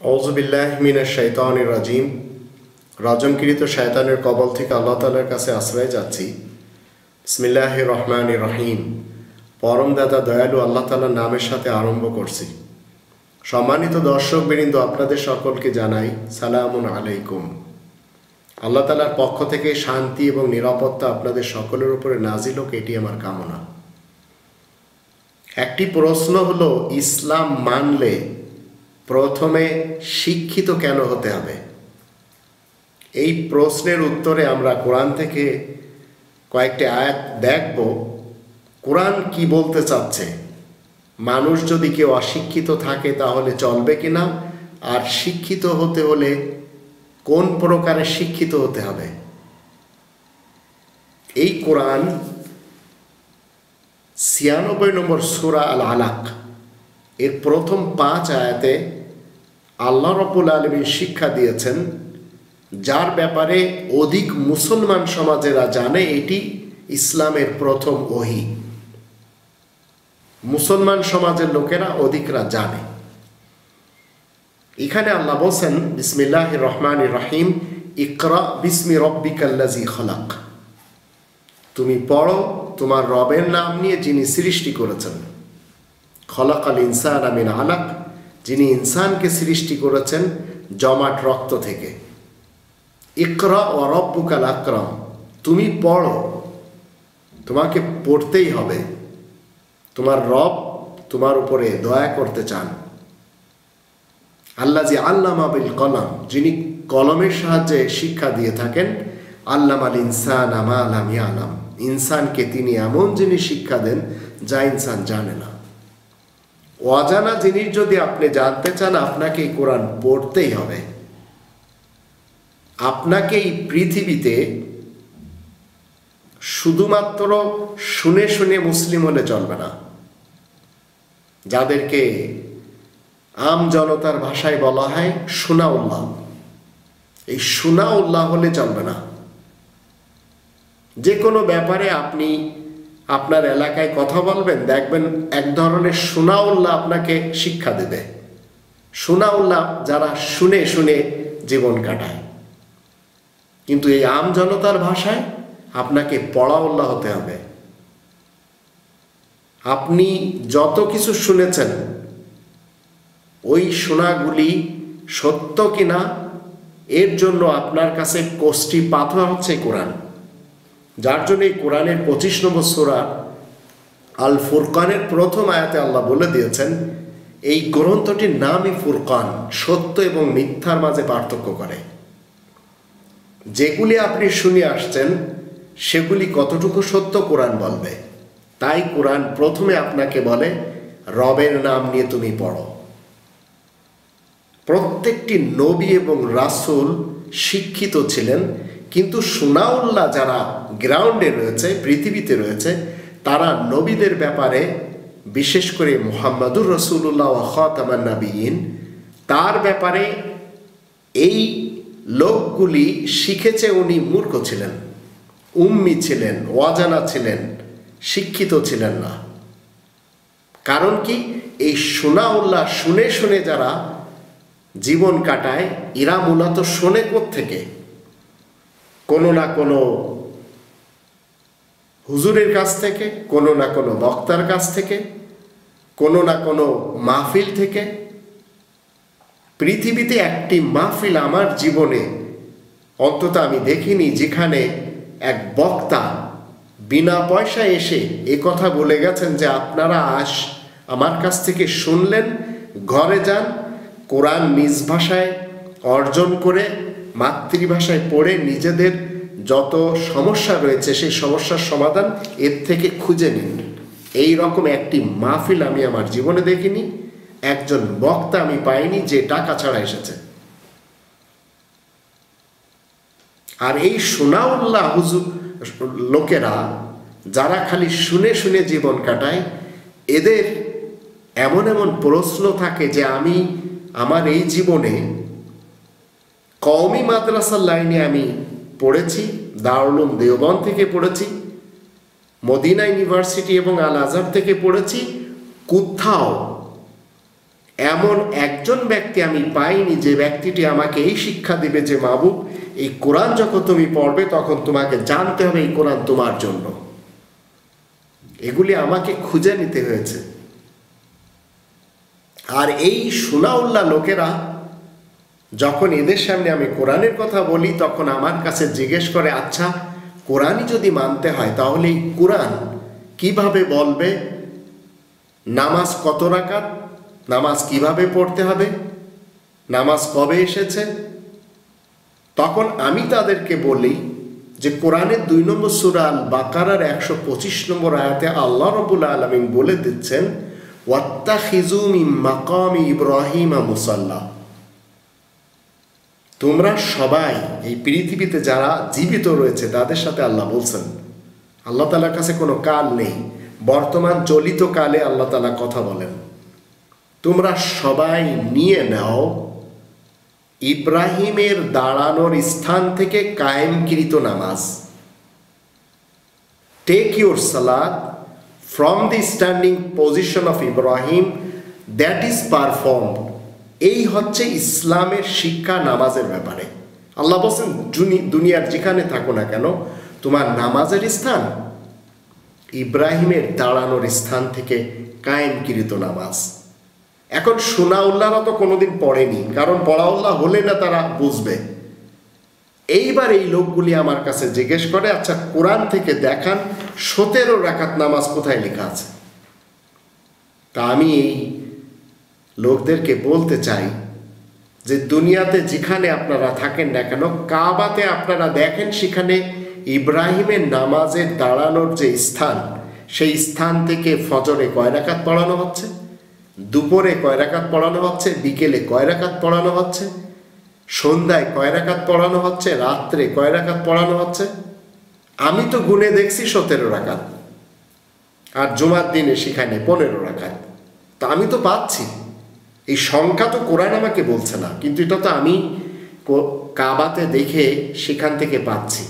ওজবিল্লাহ মিনের শৈতানির রাজিম। রাজমকৃত শয়তানের কবল থেকে আল্লাহ তালার কাছে আশ্রয় যাচ্ছি। বিসমিল্লাহ রহমান রহিম। পরম দাদা দয়ালু আল্লাহ তালার নামের সাথে আরম্ভ করছি। সম্মানিত দর্শক বৃন্দ আপনাদের সকলকে জানাই সালামুন আলাইকুম। আল্লাহ তালার পক্ষ থেকে শান্তি এবং নিরাপত্তা আপনাদের সকলের উপরে নাজিল হোক, এটি আমার কামনা। একটি প্রশ্ন হলো, ইসলাম মানলে প্রথমে শিক্ষিত কেন হতে হবে? এই প্রশ্নের উত্তরে আমরা কোরআন থেকে কয়েকটি আয়াত দেখব। কোরআন কি বলতে চাচ্ছে? মানুষ যদি কেউ অশিক্ষিত থাকে তাহলে চলবে কিনা? আর শিক্ষিত হতে হলে কোন প্রকারে শিক্ষিত হতে হবে? এই কোরআন ছিয়ানব্বই নম্বর সুরা আল আলাক এর প্রথম পাঁচ আয়াতে আল্লাহ রব্বুল আলমী শিক্ষা দিয়েছেন, যার ব্যাপারে অধিক মুসলমান সমাজেরা জানে, এটি ইসলামের প্রথম ওহি। মুসলমান সমাজের লোকেরা অধিকরা জানে। এখানে আল্লাহ বলছেন বিসমিল্লাহ রহমান রহিম, ইকরা বিসমি রব্বিকাল্লাজি খলাক। তুমি পড়ো, তোমার রবের নাম নিয়ে যিনি সৃষ্টি করেছেন। খলাক আল ইনসান আমিন আলাক যিনি ইনসানকে সৃষ্টি করেছেন জমাট রক্ত থেকে। ইকরা ও রব্বুকাল আকরম। তুমি পড়ো। তোমাকে পড়তেই হবে। তোমার রব তোমার উপরে দয়া করতে চান। আল্লাহ যে আল্লামা বিল কলম, যিনি কলমের সাহায্যে শিক্ষা দিয়ে থাকেন আল্লাম আল ইনসান আমা আলাম ইনসানকে তিনি এমন যিনি শিক্ষা দেন যা ইনসান জানে না। অজানা জিনিস যদি আপনি জানতে চান, আপনাকে কোরআন পড়তেই হবে। আপনাকে এই পৃথিবীতে শুধুমাত্র শুনে শুনে মুসলিম হলে চলবে না। যাদেরকে আম জনতার ভাষায় বলা হয় সোনা উল্লাহ এই সোনা উল্লাহ হলে চলবে না। যে কোনো ব্যাপারে আপনি আপনার এলাকায় কথা বলবেন, দেখবেন এক ধরনের সোনাউল্লাহ আপনাকে শিক্ষা দেবে। সোনাউল্লাহ যারা শুনে শুনে জীবন কাটায়। কিন্তু এই আম জনতার ভাষায় আপনাকে পড়াউল্লাহ হতে হবে। আপনি যত কিছু শুনেছেন, ওই শোনাগুলি সত্য কিনা, এর জন্য আপনার কাছে কোষ্টি পাথর হচ্ছে কোরআন। যার জন্য এই কোরআনের পঁচিশ নম্বর সোরা আল ফুরকানের প্রথম আয়াতে আল্লাহ বলে দিয়েছেন, এই গ্রন্থটির নামই ফুরকান, সত্য এবং মিথ্যার মাঝে পার্থক্য করে। যেগুলি আপনি শুনে আসছেন, সেগুলি কতটুকু সত্য কোরআন বলবে? তাই কোরআন প্রথমে আপনাকে বলে, রবের নাম নিয়ে তুমি পড়ো। প্রত্যেকটি নবী এবং রাসুল শিক্ষিত ছিলেন কিন্তু সুনাউল্লাহ যারা গ্রাউন্ডে রয়েছে, পৃথিবীতে রয়েছে, তারা নবীদের ব্যাপারে, বিশেষ করে মোহাম্মদুর রসুল্লাহ খতামান্নাবিন তার ব্যাপারে এই লোকগুলি শিখেছে উনি মূর্খ ছিলেন, উম্মি ছিলেন, অজানা ছিলেন, শিক্ষিত ছিলেন না। কারণ কি? এই সোনাউল্লাহ শুনে শুনে যারা জীবন কাটায় এরা মূলত শোনে থেকে কোনো না কোনো হুজুরের কাছ থেকে, কোনো না কোনো বক্তার কাছ থেকে, কোনো না কোনো মাহফিল থেকে, পৃথিবীতে একটি মাহফিল আমার জীবনে অন্তত আমি দেখিনি যেখানে এক বক্তা বিনা পয়সায় এসে এ কথা বলে গেছেন যে আপনারা আস আমার কাছ থেকে শুনলেন, ঘরে যান, কোরআন নিজ ভাষায় অর্জন করে মাতৃভাষায় পড়ে নিজেদের যত সমস্যা রয়েছে, সেই সমস্যার সমাধান এর থেকে খুঁজে নিন। এই রকম একটি মাহফিল আমি আমার জীবনে দেখিনি, একজন বক্তা আমি পাইনি যে টাকা ছাড়া এসেছে। আর এই সোনাউল্লাহ হুজুর লোকেরা যারা খালি শুনে শুনে জীবন কাটায়, এদের এমন এমন প্রশ্ন থাকে যে আমি আমার এই জীবনে কওমি মাদ্রাসার লাইনে আমি পড়েছি, দারুলুম দেওবন থেকে পড়েছি, মদিনা ইউনিভার্সিটি এবং আল আজহার থেকে পড়েছি। কোথাও এমন একজন ব্যক্তি আমি পাইনি যে ব্যক্তিটি আমাকে এই শিক্ষা দিবে যে মাবুব এই কোরআন যখন তুমি পড়বে, তখন তোমাকে জানতে হবে এই কোরআন তোমার জন্য। এগুলি আমাকে খুঁজে নিতে হয়েছে। আর এই সুনাউল্লাহ লোকেরা যখন এদের সামনে আমি কোরআনের কথা বলি, তখন আমার কাছে জিজ্ঞেস করে আচ্ছা কোরআনই যদি মানতে হয়, তাহলে কোরআন কীভাবে বলবে? নামাজ কত রাকাত? নামাজ কীভাবে পড়তে হবে? নামাজ কবে এসেছে? তখন আমি তাদেরকে বলি যে, কোরআনের দুই নম্বর সুরাল বাকারার একশো পঁচিশ নম্বর আয়াতে আল্লাহ রবুল আলমিন বলে দিচ্ছেন ওয়াত্তা খিজুমি মাকামি ইব্রাহিমা মুসাল্লাহ তোমরা সবাই এই পৃথিবীতে যারা জীবিত রয়েছে, তাদের সাথে আল্লাহ বলছেন। আল্লাহ তালার কাছে কোনো কাল নেই। বর্তমান চলিত কালে আল্লাহ তালা কথা বলেন। তোমরা সবাই নিয়ে নাও। ইব্রাহিমের দাঁড়ানোর স্থান থেকে কায়েমকৃত নামাজ। Take your salat from the standing position of Ibrahim that is perform এই হচ্ছে ইসলামের শিক্ষা নামাজের ব্যাপারে। আল্লাহ বলছেন দুনিয়ার যেখানে থাকো না কেন, তোমার নামাজের স্থান ইব্রাহিমের দাঁড়ানোর স্থান থেকে কায়েমকৃত নামাজ। এখন সোনাউল্লাহরা তো কোনোদিন পড়েনি, কারণ পড়াউল্লাহ হলে না তারা বুঝবে। এইবার এই লোকগুলি আমার কাছে জিজ্ঞেস করে আচ্ছা কোরআন থেকে দেখান, সতেরো রাখাত নামাজ কোথায় লেখা আছে? তা আমি এই লোকদেরকে বলতে চাই যে দুনিয়াতে যেখানে আপনারা থাকেন না কেন, কাবাতে আপনারা দেখেন সেখানে ইব্রাহিমের নামাজের দাঁড়ানোর যে স্থান, সেই স্থান থেকে ফজরে কয় রাকাত পড়ানো হচ্ছে? দুপুরে কয় রাকাত পড়ানো হচ্ছে? বিকেলে কয় রাকাত পড়ানো হচ্ছে? সন্ধ্যায় কয় রাকাত পড়ানো হচ্ছে? রাত্রে কয় রাকাত পড়ানো হচ্ছে? আমি তো গুনে দেখছি সতেরো রাকাত। আর জুমার দিনে সেখানে পনেরো রাকাত। তা আমি তো পাচ্ছি। এই সংখ্যা তো কোরআন আমাকে বলছে না, কিন্তু এটা তো আমি কাবাতে দেখে সেখান থেকে পাচ্ছি।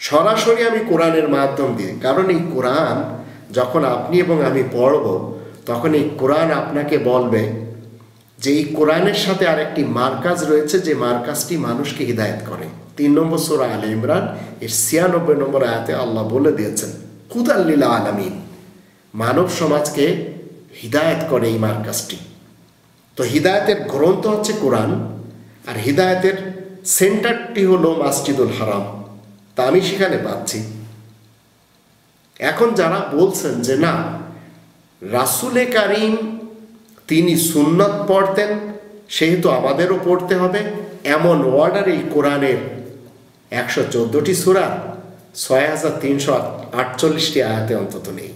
সরাসরি আমি কোরআনের মাধ্যম দিয়ে, কারণ এই কোরআন যখন আপনি এবং আমি পড়ব, তখন এই কোরআন আপনাকে বলবে যে এই কোরআনের সাথে আরেকটি মার্কাজ রয়েছে, যে মার্কাজটি মানুষকে হৃদায়ত করে। তিন নম্বর সোরা আল ইমরান, এর ছিয়ানব্বই নম্বর আয়াতে আল্লাহ বলে দিয়েছেন কুদাল্লীলা আলামিন মানব সমাজকে হিদায়ত করে এই মার্কাজটি তো হিদায়তের গ্রন্থ হচ্ছে কোরআন, আর হিদায়তের সেন্টারটি হলো মাসজিদুল হারাম। তা আমি সেখানে পাচ্ছি। এখন যারা বলছেন যে না, রাসুলে কারিম তিনি সুন্নত পড়তেন, সেহেতু আমাদেরও পড়তে হবে, এমন ওয়ার্ডার এই কোরআনের একশো চোদ্দোটি সুরা, ছয় হাজার তিনশো আটচল্লিশটি আয়াতে অন্তত নেই।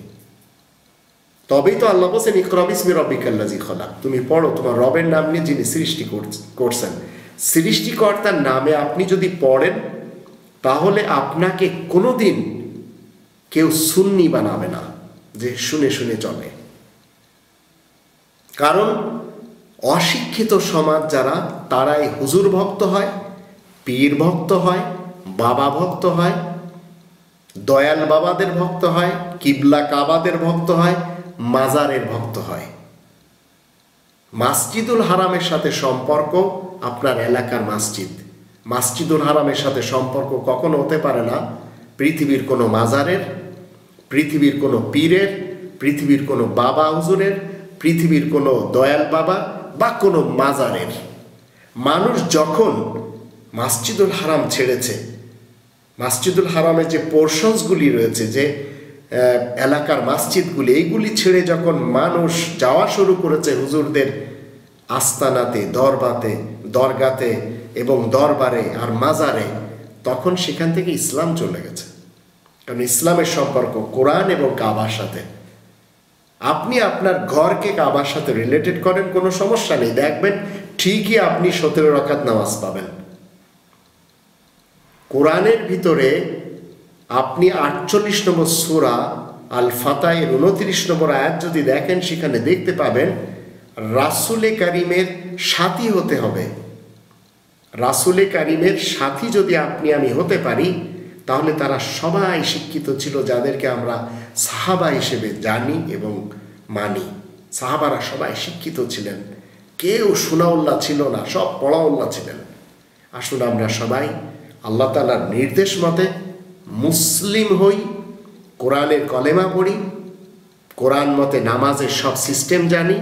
তবেই তো আল্লাহ বলছেন, ইকরম ইসমি রব্বিকাল্লাজি খলা তুমি পড়ো, তোমার রবের নাম নিয়ে যিনি সৃষ্টি করছেন। সৃষ্টিকর্তার নামে আপনি যদি পড়েন, তাহলে আপনাকে কোনোদিন কেউ সুন্নি বানাবে না, যে শুনে শুনে চলে। কারণ অশিক্ষিত সমাজ যারা, তারাই হুজুর ভক্ত হয়, পীর ভক্ত হয়, বাবা ভক্ত হয়, দয়াল বাবাদের ভক্ত হয়, কিবলা কাবাদের ভক্ত হয় মাজারের ভক্ত হয়। মাসজিদুল হারামের সাথে সম্পর্ক আপনার এলাকার মসজিদ। মাসজিদুল হারামের সাথে সম্পর্ক কখনো হতে পারে না। পৃথিবীর কোনো মাজারের, পৃথিবীর কোনো পীরের, পৃথিবীর কোনো বাবা হুজুরের, পৃথিবীর কোনো দয়াল বাবা বা কোনো মাজারের। মানুষ যখন মাসজিদুল হারাম ছেড়েছে, মাসজিদুল হারামের যে পোর্শনসগুলি রয়েছে, যে এলাকার মসজিদগুলি এইগুলি ছেড়ে যখন মানুষ যাওয়া শুরু করেছে হুজুরদের আস্তানাতে, দরবাতে, দরগাতে এবং দরবারে আর মাজারে, তখন সেখান থেকে ইসলাম চলে গেছে। কারণ ইসলামের সম্পর্ক কোরআন এবং কাবার সাথে। আপনি আপনার ঘরকে কাবার সাথে রিলেটেড করেন, কোনো সমস্যা নেই। দেখবেন ঠিকই আপনি সতেরো রকাত নামাজ পাবেন। কোরআনের ভিতরে আপনি আটচল্লিশ নম্বর সুরা আল ফাতায়ের উনত্রিশ নম্বর আয়াত যদি দেখেন, সেখানে দেখতে পাবেন রাসুলে কারিমের সাথী হতে হবে। রাসুলে কারিমের সাথী যদি আপনি, আমি হতে পারি, তাহলে তারা সবাই শিক্ষিত ছিল, যাদেরকে আমরা সাহাবা হিসেবে জানি এবং মানি। সাহাবারা সবাই শিক্ষিত ছিলেন। কেউ সুনাউল্লাহ ছিল না, সব পড়াউল্লাহ ছিলেন। আসুন আমরা সবাই আল্লাহ তালার নির্দেশ মতে মুসলিম হই, কোরআনের কলেমা পড়ি, কোরআন মতে নামাজের সব সিস্টেম জানি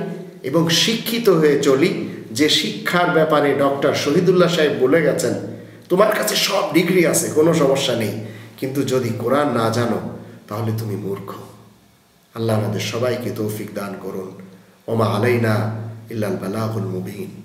এবং শিক্ষিত হয়ে চলি, যে শিক্ষার ব্যাপারে ডক্টর শহীদুল্লাহ সাহেব বলে গেছেন, তোমার কাছে সব ডিগ্রি আছে, কোনো সমস্যা নেই, কিন্তু যদি কোরআন না জানো, তাহলে তুমি মূর্খ। আল্লাহ আমাদের সবাইকে তৌফিক দান করুন। ওমা আলাইনা ইল্লাল বালাহুল মুবিন।